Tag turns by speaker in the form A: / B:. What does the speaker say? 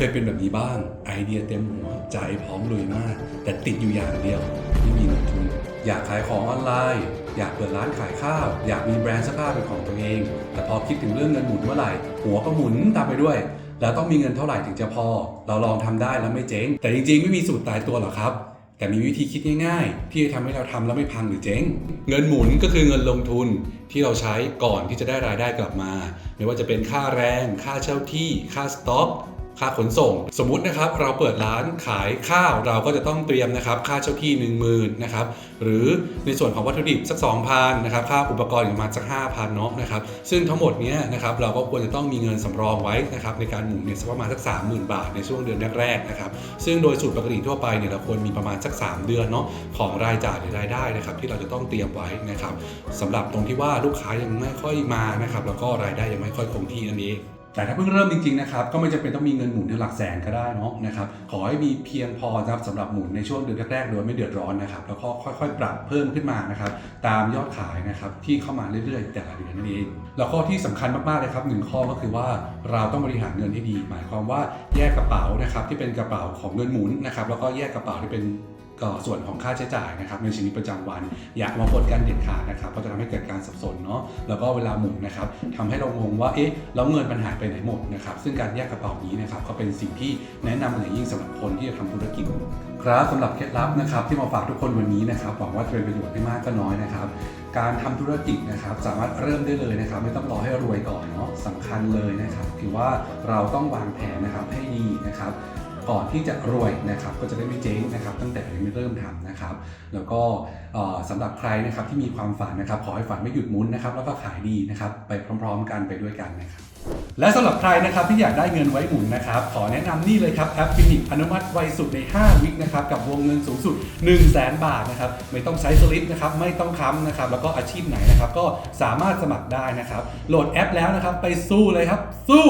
A: เคยเป็นแบบนี้บ้าง ไอเดียเต็มหัวใจพร้อมลุยมาก แต่ติดอยู่อย่างเดียวไม่มีเงินทุน อยากขายของออนไลน์ อยากเปิดร้านขายข้าว อยากมีแบรนด์เสื้อผ้าเป็นของตัวเอง แต่พอคิดถึงเรื่องเงินหมุนเมื่อไหร่หัวก็หมุนตามไปด้วย แล้วต้องมีเงินเท่าไหร่ถึงจะพอ เราลองทำได้แล้วไม่เจ๊ง แต่จริงๆ ไม่มีสูตรตายตัวหรอกครับแต่มีวิธีคิดง่ายๆ ที่จะทำให้เราทำแล้วไม่พังหรือเจ๊ง เงินหมุนก็คือเงินลงทุนที่เราใช้ก่อนที่จะได้รายได้กลับมา ไม่ว่าจะเป็นค่าแรง ค่าเช่าที่ ค่าสต็อก ค่าขนส่ง สมมุตินะครับเราเปิดร้านขายข้าวเราก็จะต้องเตรียมนะครับค่าเช่าที่ 1 0,000นะครับหรือในส่วนของวัตถุดิบสัก 2,000นะครับค่าอุปกรณ์อีกประมาณสัก5,000เนาะนะครับซึ่งทั้งหมดเนี้ยนะครับเราก็ควรจะต้องมีเงินสำรองไว้นะครับในการหมุนเนี่ยสักประมาณสัก 30,000 บาทในช่วงเดือนแรกๆนะครับซึ่งโดยสูตรปกติทั่วไปเนี่ยเราควรมีประมาณสัก 3 เดือนเนาะของรายจ่ายหรือรายได้นะครับที่เราจะต้องเตรียมไว้นะครับสำหรับตรงที่ว่าลูกค้ายังไม่ค่อยมานะครับแล้วก็รายได้ยังไม่ค่อยคงที่นั่นเองแต่ถ้าเพิ่งเริ่มจริงๆนะครับก็ไม่จำเป็นต้องมีเงินหมุนในหลักแสนก็ได้เนาะนะครับขอให้มีเพียงพอนะครับสำหรับหมุนในช่วงเดือนแรกๆโดยไม่เดือดร้อนนะครับแล้วก็ค่อยๆ ปรับเพิ่มขึ้นมานะครับตามยอดขายนะครับที่เข้ามาเรื่อยๆ แต่ละเดือนนั่นเองแล้วข้อที่สำคัญมากๆเลยครับหนึ่งข้อก็คือว่าเราต้องบริหารเงินให้ดี หมายความว่าแยกกระเป๋านะครับที่เป็นกระเป๋าของเงินหมุนนะครับแล้วก็แยกกระเป๋าที่เป็น ส่วนของค่าใช้จ่ายนะครับในชีวิตประจำวัน อย่ามาปนกันเด็ดขาดนะครับเพราะจะทำให้เกิดการสับสนเนาะแล้วก็เวลาหมุนนะครับทำให้เรางงว่าเอ๊ะแล้วเงินมันหายไปไหนหมดนะครับซึ่งการแยกกระเป๋านี้นะครับก็เป็นสิ่งที่แนะนำอย่างยิ่งสำหรับคนที่จะทำธุรกิจครับสำหรับเคล็ดลับนะครับที่มาฝากทุกคนวันนี้นะครับหวังว่าจะเป็นประโยชน์ไม่มากก็น้อยนะครับการทำธุรกิจนะครับสามารถเริ่มได้เลยนะครับไม่ต้องรอให้รวยก่อนเนาะสำคัญเลยนะครับคือว่าเราต้องวางแผนนะครับให้ดีนะครับ ก่อนที่จะรวยนะครับก็จะได้ไม่เจ๊งนะครับตั้งแต่ยังไม่เริ่มทำนะครับ แล้วก็เอ่อสำหรับใครนะครับที่มีความฝันนะครับ ขอให้ฝันไม่หยุดมุนนะครับแล้วก็ขายดีนะครับไปพร้อม ๆ กันไปด้วยกันนะครับและสำหรับใครนะครับที่อยากได้เงินไว้หมุนนะครับขอแนะนำนี่เลยครับแอปฟินิกอนุมัติไวสุดใน 5 วิคนะครับกับวงเงินสูงสุด 1 0 0 0 0แบาทนะครับไม่ต้องใช้สลิปนะครับไม่ต้องค้ำนะครับแล้วก็อาชีพไหนนะครับก็สามารถสมัครได้นะครับโหลดแอปแล้วนะครับไปสู้เลยครับ สู้